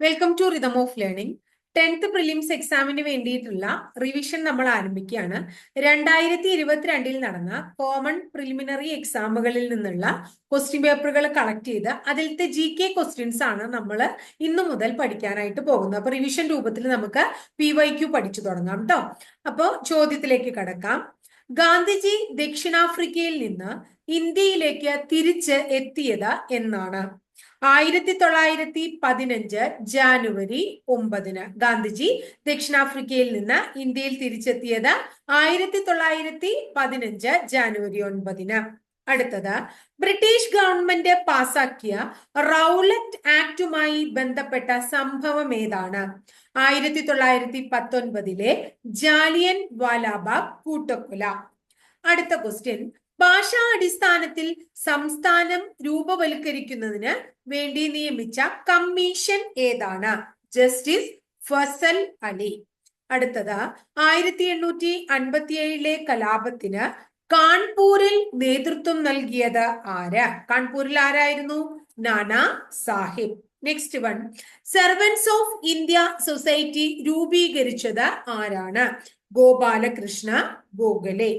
Welcome to rhythm of learning tenth prelims എക്സാമിന് വേണ്ടിയിട്ടുള്ള revision നമ്മൾ ആരംഭിക്കുകയാണ്. രണ്ടായിരത്തി ഇരുപത്തിരണ്ടിൽ നടന്ന കോമൺ പ്രിലിമിനറി എക്സാമുകളിൽ നിന്നുള്ള ക്വസ്റ്റ്യൻ പേപ്പറുകൾ കളക്ട് ചെയ്ത് അതിലത്തെ ജി കെ ക്വസ്റ്റ്യൻസ് ആണ് നമ്മൾ ഇന്നു മുതൽ പഠിക്കാനായിട്ട് പോകുന്നത്. അപ്പൊ റിവിഷൻ രൂപത്തിൽ നമുക്ക് പി വൈ ക്യു പഠിച്ചു തുടങ്ങാം കേട്ടോ അപ്പോ ചോദ്യത്തിലേക്ക് കടക്കാം. ഗാന്ധിജി ദക്ഷിണാഫ്രിക്കയിൽ നിന്ന് ഇന്ത്യയിലേക്ക് തിരിച്ച് എത്തിയത് എന്നാണ്. ആയിരത്തി തൊള്ളായിരത്തി പതിനഞ്ച് ജാനുവരി ഒമ്പതിന് ഗാന്ധിജി ദക്ഷിണാഫ്രിക്കയിൽ നിന്ന് ഇന്ത്യയിൽ തിരിച്ചെത്തിയത് ആയിരത്തി തൊള്ളായിരത്തി പതിനഞ്ച് ജാനുവരി ഒൻപതിന്. അടുത്തത് ബ്രിട്ടീഷ് ഗവൺമെന്റ് പാസാക്കിയ റൗലറ്റ് ആക്ടുമായി ബന്ധപ്പെട്ട സംഭവം ഏതാണ്? ആയിരത്തി തൊള്ളായിരത്തി പത്തൊൻപതിലെ ജാലിയൻ വാലാബാഗ് കൂട്ടക്കൊല അടുത്ത ക്വസ്റ്റ്യൻ ഭാഷാ അടിസ്ഥാനത്തിൽ സംസ്ഥാനം രൂപവൽക്കരിക്കുന്നതിന് വേണ്ടി നിയമിച്ച കമ്മീഷൻ ഏതാണ്? ജസ്റ്റിസ് ഫസൽ അലി. അടുത്തത് ആയിരത്തി എണ്ണൂറ്റി അൻപത്തിയേഴിലെ കലാപത്തിന് കാൺപൂരിൽ നേതൃത്വം നൽകിയത് ആര്? കാൺപൂരിൽ ആരായിരുന്നു? Nana Sahib. Next one servants of India society രൂപീകരിച്ചത് ആരാണ്? ഗോപാലകൃഷ്ണ ഗോഖലെ.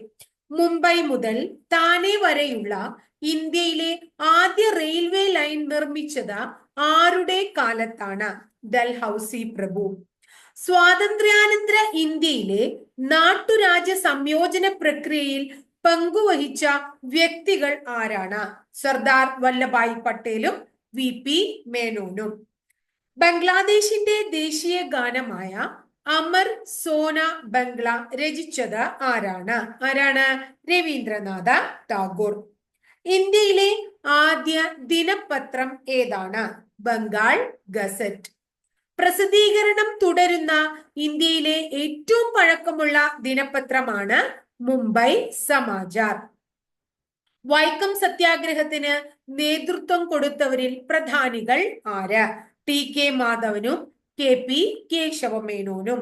മുംബൈ മുതൽ താനെ വരെയുള്ള ഇന്ത്യയിലെ ആദ്യ റെയിൽവേ ലൈൻ നിർമ്മിച്ചത് ആരുടെ കാലത്താണ്? ഡൽഹൌസി പ്രഭു. സ്വാതന്ത്ര്യാനന്തര ഇന്ത്യയിലെ നാട്ടുരാജ്യ സംയോജന പ്രക്രിയയിൽ പങ്കുവഹിച്ച വ്യക്തികൾ ആരാണ്? സർദാർ വല്ലഭായ് പട്ടേലും വി പി മേനോനും. ബംഗ്ലാദേശിന്റെ ദേശീയ ഗാനമായ അമർ സോന ബംഗ്ല രചിച്ചത് ആരാണ്? ആരാണ്? രവീന്ദ്രനാഥ ടാഗോർ. ഇന്ത്യയിലെ ആദ്യ ദിനപത്രം ഏതാണ്? ബംഗാൾ ഗസറ്റ്. പ്രസിദ്ധീകരണം തുടരുന്ന ഇന്ത്യയിലെ ഏറ്റവും പഴക്കമുള്ള ദിനപത്രമാണ് മുംബൈ സമാചാർ വൈക്കം സത്യാഗ്രഹത്തിന് നേതൃത്വം കൊടുത്തവരിൽ പ്രധാനികൾ ആര്? ടി കെ മാധവനും കെ പി കേശവമേനോനും.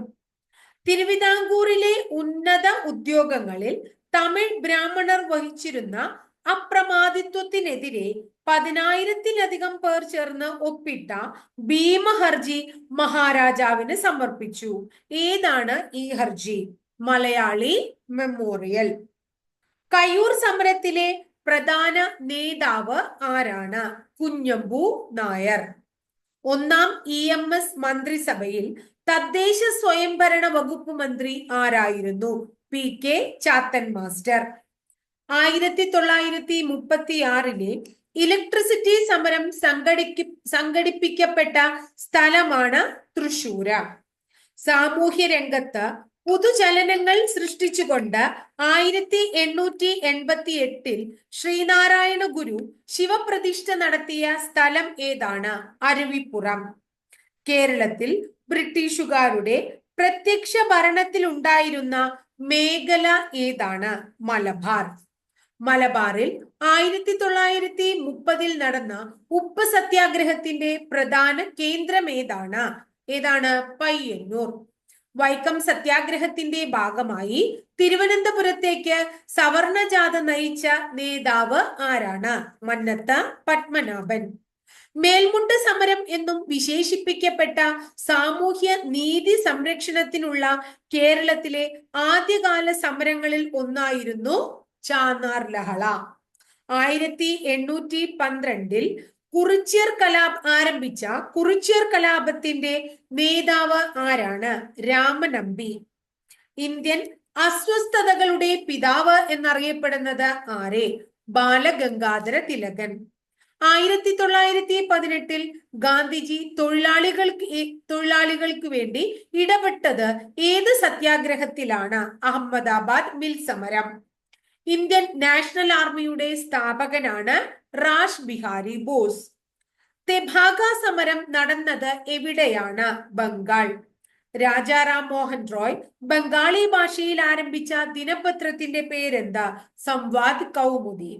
തിരുവിതാംകൂറിലെ ഉന്നത ഉദ്യോഗങ്ങളിൽ തമിഴ് ബ്രാഹ്മണർ വഹിച്ചിരുന്ന അപ്രമാദിത്വത്തിനെതിരെ പതിനായിരത്തിലധികം പേർ ചേർന്ന് ഒപ്പിട്ട ഭീമഹർജി മഹാരാജാവിന് സമർപ്പിച്ചു. ഏതാണ് ഈ ഹർജി? മലയാളി മെമ്മോറിയൽ. കയ്യൂർ സമരത്തിലെ പ്രധാന നേതാവ് ആരാണ്? കുഞ്ഞമ്പു നായർ. ഒന്നാം ഇ എം എസ് മന്ത്രിസഭയിൽ തദ്ദേശ സ്വയംഭരണ വകുപ്പ് മന്ത്രി ആരായിരുന്നു? P K Chathan master. ആയിരത്തി തൊള്ളായിരത്തി മുപ്പത്തി ആറിലെ ഇലക്ട്രിസിറ്റി സമരം സംഘടിക്ക സംഘടിപ്പിക്കപ്പെട്ട സ്ഥലമാണ് തൃശൂര സാമൂഹ്യ രംഗത്ത് പുതുചലനങ്ങൾ സൃഷ്ടിച്ചുകൊണ്ട് ആയിരത്തി എണ്ണൂറ്റി എൺപത്തി എട്ടിൽ ശ്രീനാരായണ ഗുരു ശിവപ്രതിഷ്ഠ നടത്തിയ സ്ഥലം ഏതാണ്? അരുവിപ്പുറം. കേരളത്തിൽ ബ്രിട്ടീഷുകാരുടെ പ്രത്യക്ഷ ഭരണത്തിൽ ഉണ്ടായിരുന്ന മേഖല ഏതാണ്? മലബാർ. മലബാറിൽ ആയിരത്തി തൊള്ളായിരത്തി മുപ്പതിൽ നടന്ന ഉപ്പ് സത്യാഗ്രഹത്തിന്റെ പ്രധാന കേന്ദ്രം ഏതാണ്? ഏതാണ്? പയ്യന്നൂർ. വൈക്കം സത്യാഗ്രഹത്തിന്റെ ഭാഗമായി തിരുവനന്തപുരത്തേക്ക് സവർണജാഥ നയിച്ച നേതാവ് ആരാണ്? മന്നത്ത പത്മനാഭൻ. മേൽമുണ്ട് സമരം എന്നും വിശേഷിപ്പിക്കപ്പെട്ട സാമൂഹ്യ നീതി സംരക്ഷണത്തിനുള്ള കേരളത്തിലെ ആദ്യകാല സമരങ്ങളിൽ ഒന്നായിരുന്നു ചാന്നാർ ലഹള. ആയിരത്തി എണ്ണൂറ്റി പന്ത്രണ്ടിൽ കുറിച്യർ കലാപ് ആരംഭിച്ച കുറിച്യർ കലാപത്തിന്റെ നേതാവ് ആരാണ്? രാമനമ്പി. ഇന്ത്യൻ അസ്വസ്ഥതകളുടെ പിതാവ് എന്നറിയപ്പെടുന്നത് ആരെ? ബാലഗംഗാധര തിലകൻ. ആയിരത്തി തൊള്ളായിരത്തി പതിനെട്ടിൽ ഗാന്ധിജി തൊഴിലാളികൾക്ക് തൊഴിലാളികൾക്ക് വേണ്ടി ഇടപെട്ടത് ഏത് സത്യാഗ്രഹത്തിലാണ്? അഹമ്മദാബാദ് മിൽ സമരം ഇന്ത്യൻ നാഷണൽ ആർമിയുടെ സ്ഥാപകനാണ് റാഷ് ബിഹാരി ബോസ്. തെഭാഗ സമരം നടന്നത് എവിടെയാണ്? ബംഗാൾ. രാജാറാം മോഹൻ റോയ് ബംഗാളി ഭാഷയിൽ ആരംഭിച്ച ദിനപത്രത്തിന്റെ പേരെന്താ? സംവാദ് കൗമുദി.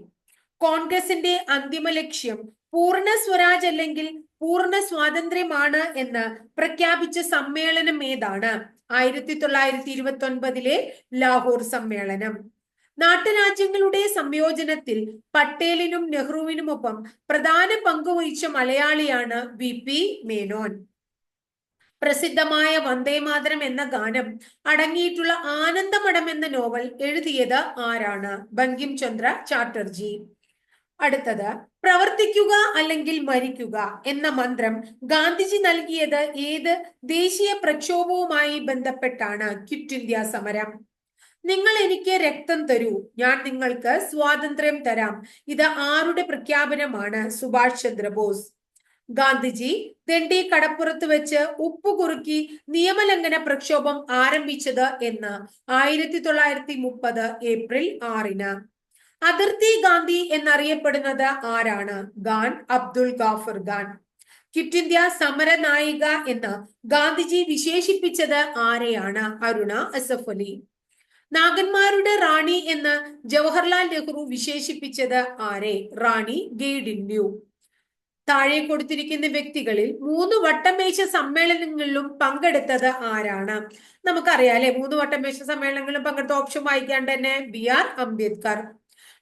കോൺഗ്രസിന്റെ അന്തിമ ലക്ഷ്യം പൂർണ സ്വരാജ് അല്ലെങ്കിൽ പൂർണ സ്വാതന്ത്ര്യമാണ് എന്ന് പ്രഖ്യാപിച്ച സമ്മേളനം ഏതാണ്? ആയിരത്തി തൊള്ളായിരത്തി ഇരുപത്തി ഒൻപതിലെ ലാഹോർ സമ്മേളനം. നാട്ടുരാജ്യങ്ങളുടെ സംയോജനത്തിൽ പട്ടേലിനും നെഹ്റുവിനുമൊപ്പം പ്രധാന പങ്കുവഹിച്ച മലയാളിയാണ് വി പി മേനോൻ. പ്രസിദ്ധമായ വന്ദേമാതരം എന്ന ഗാനം അടങ്ങിയിട്ടുള്ള ആനന്ദമഠം എന്ന നോവൽ എഴുതിയത് ആരാണ്? ബങ്കിം ചന്ദ്ര ചാറ്റർജി. അടുത്തത് പ്രവർത്തിക്കുക അല്ലെങ്കിൽ മരിക്കുക എന്ന മന്ത്രം ഗാന്ധിജി നൽകിയത് ഏത് ദേശീയ പ്രക്ഷോഭവുമായി ബന്ധപ്പെട്ടാണ്? ക്വിറ്റ് ഇന്ത്യ സമരം. നിങ്ങൾ എനിക്ക് രക്തം തരൂ. ഞാൻ നിങ്ങൾക്ക് സ്വാതന്ത്ര്യം തരാം. ഇത് ആരുടെ പ്രഖ്യാപനമാണ്? സുഭാഷ് ചന്ദ്രബോസ്. ഗാന്ധിജി ദണ്ഡി കടപ്പുറത്ത് വെച്ച് ഉപ്പ് കുറുക്കി നിയമലംഘന പ്രക്ഷോഭം ആരംഭിച്ചത് എന്ന് ആയിരത്തി തൊള്ളായിരത്തി മുപ്പത് ഏപ്രിൽ ആറിന്. അതിർത്തി ഗാന്ധി എന്നറിയപ്പെടുന്നത് ആരാണ്? ഖാൻ അബ്ദുൾ ഗാഫർ ഖാൻ. ക്വിറ്റ് ഇന്ത്യ സമര നായിക എന്ന് ഗാന്ധിജി വിശേഷിപ്പിച്ചത് ആരെയാണ്? അരുണ അസഫലി നാഗന്മാരുടെ റാണി എന്ന് ജവഹർലാൽ നെഹ്റു വിശേഷിപ്പിച്ചത് ആരെ? റാണി ഗെയ്ഡിന്യു താഴെ കൊടുത്തിരിക്കുന്ന വ്യക്തികളിൽ മൂന്ന് വട്ടമേശ സമ്മേളനങ്ങളിലും പങ്കെടുത്തത് ആരാണ്? നമുക്കറിയാം അല്ലെ? മൂന്ന് വട്ടമേശ സമ്മേളനങ്ങളിലും പങ്കെടുത്ത ഓപ്ഷൻ വായിക്കാണ്ട് തന്നെ ബി ആർ അംബേദ്കർ.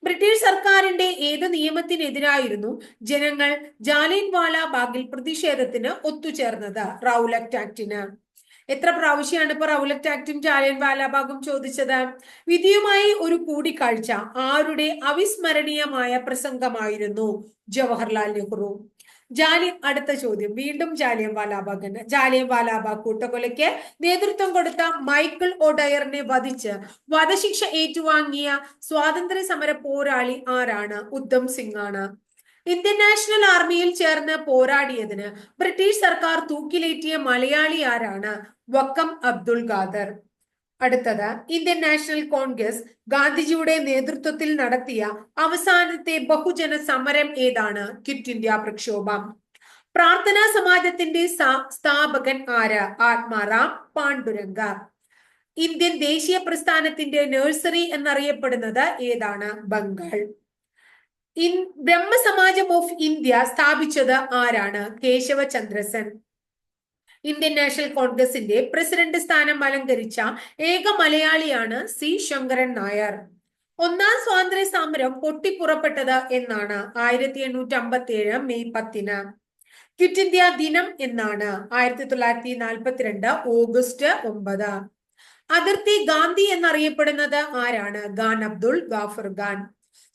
ബ്രിട്ടീഷ് സർക്കാരിന്റെ ഏത് നിയമത്തിനെതിരായിരുന്നു ജനങ്ങൾ ജാലിയൻ വാല ബാഗിൽ പ്രതിഷേധത്തിന് ഒത്തുചേർന്നത്? റൗലക്ട് ആക്ടിന്. എത്ര പ്രാവശ്യമാണ് ഇപ്പൊ റൗലറ്റ് ആക്ടും ജാലിയൻ വാലാബാഗും ചോദിച്ചത്? വിധിയുമായി ഒരു കൂടിക്കാഴ്ച ആരുടെ അവിസ്മരണീയമായ പ്രസംഗമായിരുന്നു? ജവഹർലാൽ നെഹ്റു. ജാലിയൻ അടുത്ത ചോദ്യം. വീണ്ടും ജാലിയൻ വാലാബാഗ് തന്നെ ജാലിയൻ വാലാബാഗ് കൂട്ടക്കൊലയ്ക്ക് നേതൃത്വം കൊടുത്ത മൈക്കിൾ ഒഡയറിനെ വധിച്ച് വധശിക്ഷ ഏറ്റുവാങ്ങിയ സ്വാതന്ത്ര്യ സമര പോരാളി ആരാണ്? ഉദ്ധം സിംഗ് ആണ്. ഇന്ത്യൻ നാഷണൽ ആർമിയിൽ ചേർന്ന് പോരാടിയതിന് ബ്രിട്ടീഷ് സർക്കാർ തൂക്കിലേറ്റിയ മലയാളി ആരാണ്? വക്കം അബ്ദുൾ ഖാദർ. അടുത്തത് ഇന്ത്യൻ നാഷണൽ കോൺഗ്രസ് ഗാന്ധിജിയുടെ നേതൃത്വത്തിൽ നടത്തിയ അവസാനത്തെ ബഹുജന സമരം ഏതാണ്? ക്വിറ്റ് ഇന്ത്യ പ്രക്ഷോഭം. പ്രാർത്ഥനാ സമാജത്തിന്റെ സ്ഥാപകൻ ആര്? ആത്മാറാം പാണ്ഡുരംഗ ഇന്ത്യൻ ദേശീയ പ്രസ്ഥാനത്തിന്റെ നഴ്സറി എന്നറിയപ്പെടുന്നത് ഏതാണ്? ബംഗാൾ. ഇൻ ബ്രഹ്മസമാജം ഓഫ് ഇന്ത്യ സ്ഥാപിച്ചത് ആരാണ്? കേശവ ചന്ദ്രസൻ ഇന്ത്യൻ നാഷണൽ കോൺഗ്രസിന്റെ പ്രസിഡന്റ് സ്ഥാനം അലങ്കരിച്ച ഏക മലയാളിയാണ് സി. ശങ്കരൻ നായർ. ഒന്നാം സ്വാതന്ത്ര്യ സമരം പൊട്ടിപ്പുറപ്പെട്ടത് എന്നാണ് ആയിരത്തി എണ്ണൂറ്റി അമ്പത്തി ഏഴ് മെയ് പത്തിന്. ക്വിറ്റ് ഇന്ത്യ ദിനം എന്നാണ് ആയിരത്തി തൊള്ളായിരത്തി നാൽപ്പത്തിരണ്ട് ഓഗസ്റ്റ് ഒമ്പത്. അതിർത്തി ഗാന്ധി എന്നറിയപ്പെടുന്നത് ആരാണ്? ഖാൻ അബ്ദുൾ ഗാഫർ ഖാൻ.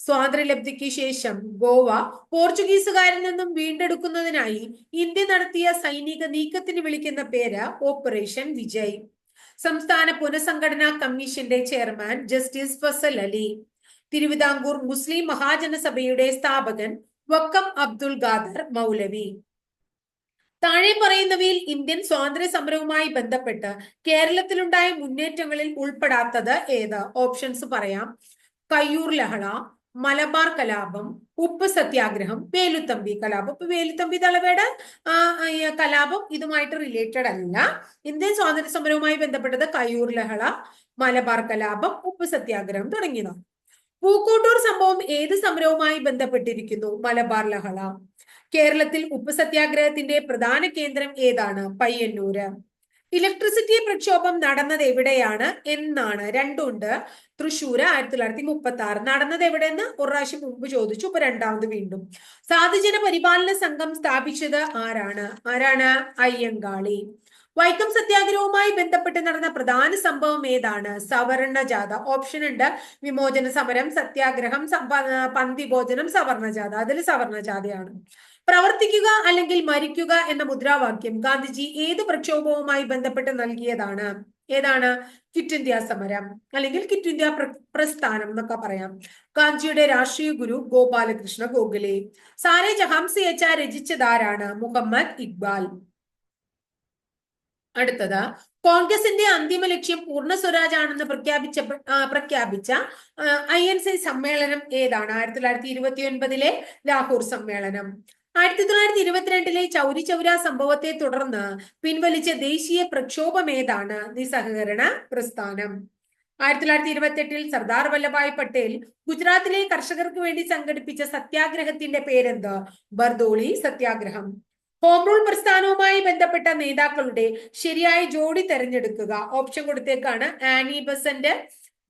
സ്വാതന്ത്ര്യലബ്ധിക്ക് ശേഷം ഗോവ പോർച്ചുഗീസുകാരിൽ നിന്നും വീണ്ടെടുക്കുന്നതിനായി ഇന്ത്യ നടത്തിയ സൈനിക നീക്കത്തിന് വിളിക്കുന്ന പേര് ഓപ്പറേഷൻ വിജയ്. സംസ്ഥാന പുനഃസംഘടനാ കമ്മീഷന്റെ ചെയർമാൻ ജസ്റ്റിസ് ഫസൽ അലി. തിരുവിതാംകൂർ മുസ്ലിം മഹാജനസഭയുടെ സ്ഥാപകൻ വക്കം അബ്ദുൾ ഖാദർ മൗലവി. താഴെ പറയുന്നവയിൽ ഇന്ത്യൻ സ്വാതന്ത്ര്യ സമരവുമായി ബന്ധപ്പെട്ട് കേരളത്തിലുണ്ടായ മുന്നേറ്റങ്ങളിൽ ഉൾപ്പെടാത്തത് ഏത്? ഓപ്ഷൻസ് പറയാം. കയ്യൂർ ലഹള മലബാർ കലാപം ഉപ്പ് സത്യാഗ്രഹം വേലുത്തമ്പി കലാപം. ഇപ്പൊ വേലുത്തമ്പി തളവയുടെ കലാപം ഇതുമായിട്ട് റിലേറ്റഡ് അല്ല. ഇന്ത്യൻ സ്വാതന്ത്ര്യ സമരവുമായി ബന്ധപ്പെട്ടത് കയ്യൂർ ലഹള മലബാർ കലാപം ഉപ്പ് സത്യാഗ്രഹം തുടങ്ങിയതാണ് പൂക്കോട്ടൂർ സംഭവം ഏത് സമരവുമായി ബന്ധപ്പെട്ടിരിക്കുന്നു? മലബാർ ലഹള. കേരളത്തിൽ ഉപ്പ് സത്യാഗ്രഹത്തിന്റെ പ്രധാന കേന്ദ്രം ഏതാണ്? പയ്യന്നൂര്. ഇലക്ട്രിസിറ്റി പ്രക്ഷോഭം നടന്നത് എവിടെയാണ്? എന്നാണ്. രണ്ടുണ്ട് തൃശ്ശൂര് ആയിരത്തി തൊള്ളായിരത്തി മുപ്പത്തി ആറ് നടന്നത് എവിടെയെന്ന് ഒരു പ്രാവശ്യം മുമ്പ് ചോദിച്ചു. ഇപ്പൊ രണ്ടാമത് വീണ്ടും. സാധുജന പരിപാലന സംഘം സ്ഥാപിച്ചത് ആരാണ്? ആരാണ്? അയ്യങ്കാളി. വൈക്കം സത്യാഗ്രഹവുമായി ബന്ധപ്പെട്ട് നടന്ന പ്രധാന സംഭവം ഏതാണ്? സവർണ ജാഥ ഓപ്ഷൻ ഉണ്ട്. വിമോചന സമരം സത്യാഗ്രഹം പന്തി ഭോജനം സവർണ ജാഥ അതിൽ സവർണ ജാഥയാണ് പ്രവർത്തിക്കുക അല്ലെങ്കിൽ മരിക്കുക എന്ന മുദ്രാവാക്യം ഗാന്ധിജി ഏത് പ്രക്ഷോഭവുമായി ബന്ധപ്പെട്ട് നൽകിയതാണ്? ഏതാണ്? കിറ്റ് ഇന്ത്യ സമരം അല്ലെങ്കിൽ കിറ്റ് ഇന്ത്യ പ്രസ്ഥാനം എന്നൊക്കെ പറയാം. ഗാന്ധിയുടെ രാഷ്ട്രീയ ഗുരു ഗോപാലകൃഷ്ണ ഗോഖലെ. സാരേ ജഹാംസി അച്ച രചിച്ചതാരാണ്? മുഹമ്മദ് ഇക്ബാൽ. അടുത്തത് കോൺഗ്രസിന്റെ അന്തിമ ലക്ഷ്യം പൂർണ സ്വരാജ് ആണെന്ന് പ്രഖ്യാപിച്ച പ്രഖ്യാപിച്ച ഐ എൻ സി സമ്മേളനം ഏതാണ്? ആയിരത്തി തൊള്ളായിരത്തി ഇരുപത്തി ഒൻപതിലെ ലാഹോർ സമ്മേളനം. ആയിരത്തി തൊള്ളായിരത്തി ഇരുപത്തിരണ്ടിലെ ചൗരി ചൗര സംഭവത്തെ തുടർന്ന് പിൻവലിച്ച ദേശീയ പ്രക്ഷോഭം ഏതാണ്? നിസ്സഹകരണ പ്രസ്ഥാനം. ആയിരത്തി തൊള്ളായിരത്തി ഇരുപത്തി എട്ടിൽ സർദാർ വല്ലഭായ് പട്ടേൽ ഗുജറാത്തിലെ കർഷകർക്ക് വേണ്ടി സംഘടിപ്പിച്ച സത്യാഗ്രഹത്തിന്റെ പേരെന്ത്? ബർദോളി സത്യാഗ്രഹം. ഹോം റൂൾ പ്രസ്ഥാനവുമായി ബന്ധപ്പെട്ട നേതാക്കളുടെ ശരിയായ ജോഡി തെരഞ്ഞെടുക്കുക. ഓപ്ഷൻ കൊടുത്തേക്കാണ് ആനി ബസന്റ്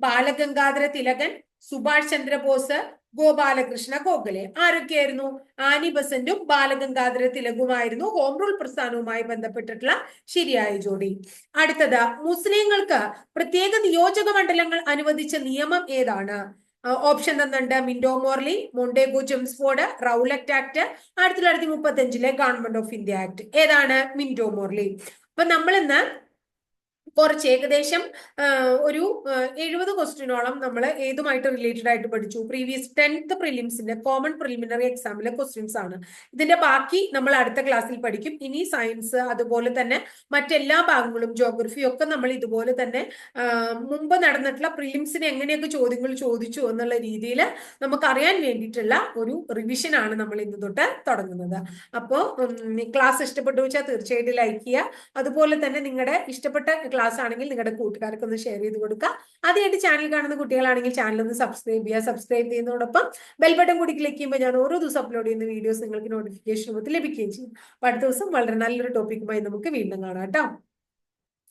ബാലഗംഗാധര തിലകൻ സുഭാഷ് ചന്ദ്രബോസ് ഗോപാലകൃഷ്ണ ഗോഖലെ ആരൊക്കെയായിരുന്നു? ആനി ബസന്റും ബാലഗംഗാധര തിലകുമായിരുന്നു. ഹോം റൂൾ പ്രസ്ഥാനവുമായി ബന്ധപ്പെട്ടിട്ടുള്ള ശരിയായ ജോഡി. അടുത്തത് മുസ്ലിങ്ങൾക്ക് പ്രത്യേക നിയോജക മണ്ഡലങ്ങൾ അനുവദിച്ച നിയമം ഏതാണ്? Option തന്നുണ്ട് Minto Morley Montagu Chelmsford Rowlatt act ആയിരത്തി തൊള്ളായിരത്തി മുപ്പത്തി അഞ്ചിലെ ഗവൺമെന്റ് ഓഫ് ഇന്ത്യ ആക്ട്. ഏതാണ്? Minto Morley. അപ്പൊ നമ്മൾ ഇന്ന് കുറച്ച് ഏകദേശം ഒരു എഴുപത് ക്വസ്റ്റ്യനോളം നമ്മൾ ഏതുമായിട്ട് റിലേറ്റഡ് ആയിട്ട് പഠിച്ചു. പ്രീവിയസ് ടെൻത്ത് പ്രിലിംസിന്റെ കോമൺ പ്രിലിമിനറി എക്സാമിലെ ക്വസ്റ്റ്യൻസ് ആണ്. ഇതിന്റെ ബാക്കി നമ്മൾ അടുത്ത ക്ലാസ്സിൽ പഠിക്കും. ഇനി സയൻസ് അതുപോലെ തന്നെ മറ്റെല്ലാ ഭാഗങ്ങളും ജോഗ്രഫി ഒക്കെ നമ്മൾ ഇതുപോലെ തന്നെ മുമ്പ് നടന്നിട്ടുള്ള പ്രിലിംസിന് എങ്ങനെയൊക്കെ ചോദ്യങ്ങൾ ചോദിച്ചു എന്നുള്ള രീതിയിൽ നമുക്കറിയാൻ വേണ്ടിയിട്ടുള്ള ഒരു റിവിഷൻ ആണ് നമ്മൾ ഇന്ന് തൊട്ട് തുടങ്ങുന്നത്. അപ്പോൾ ക്ലാസ് ഇഷ്ടപ്പെട്ടു വെച്ചാൽ തീർച്ചയായിട്ടും ലൈക്ക് ചെയ്യുക. അതുപോലെ തന്നെ നിങ്ങളുടെ ഇഷ്ടപ്പെട്ട ക്ലാസ് ആണെങ്കിൽ നിങ്ങളുടെ കൂട്ടുകാർക്ക് ഒന്ന് ഷെയർ ചെയ്ത് കൊടുക്കുക ആദ്യമായിട്ട് ചാനൽ കാണുന്ന കുട്ടികളാണെങ്കിൽ ചാനൽ ഒന്ന് സബ്സ്ക്രൈബ് ചെയ്യുക. സബ്സ്ക്രൈബ് ചെയ്യുന്നതോടൊപ്പം ബെൽ ബട്ടൺ കൂടി ക്ലിക്ക് ചെയ്യുമ്പോൾ ഞാൻ ഓരോ ദിവസം അപ്ലോഡ് ചെയ്യുന്ന വീഡിയോസ് നിങ്ങൾക്ക് നോട്ടിഫിക്കേഷൻ രൂപത്തിൽ ലഭിക്കുകയും ചെയ്യും. അടുത്ത ദിവസം വളരെ നല്ലൊരു ടോപ്പിക്കുമായി നമുക്ക് വീണ്ടും കാണാം കേട്ടോ.